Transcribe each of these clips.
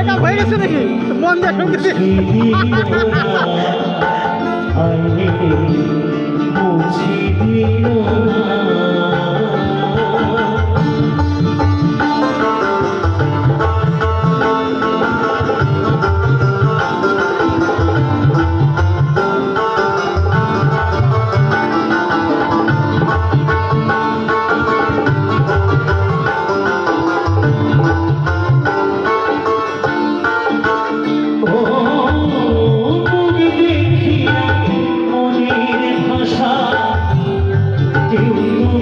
Breakup হয়ে গেছে নাকি মন যা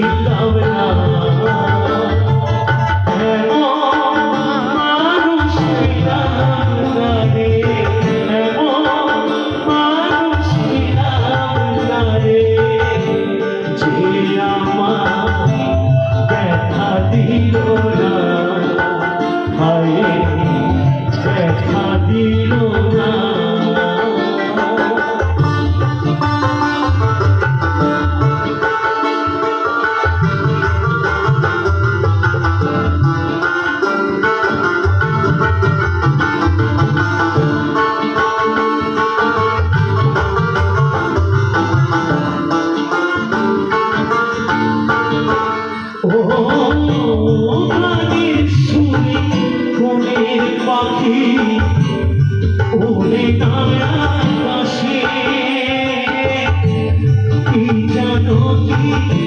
love it. Thank you.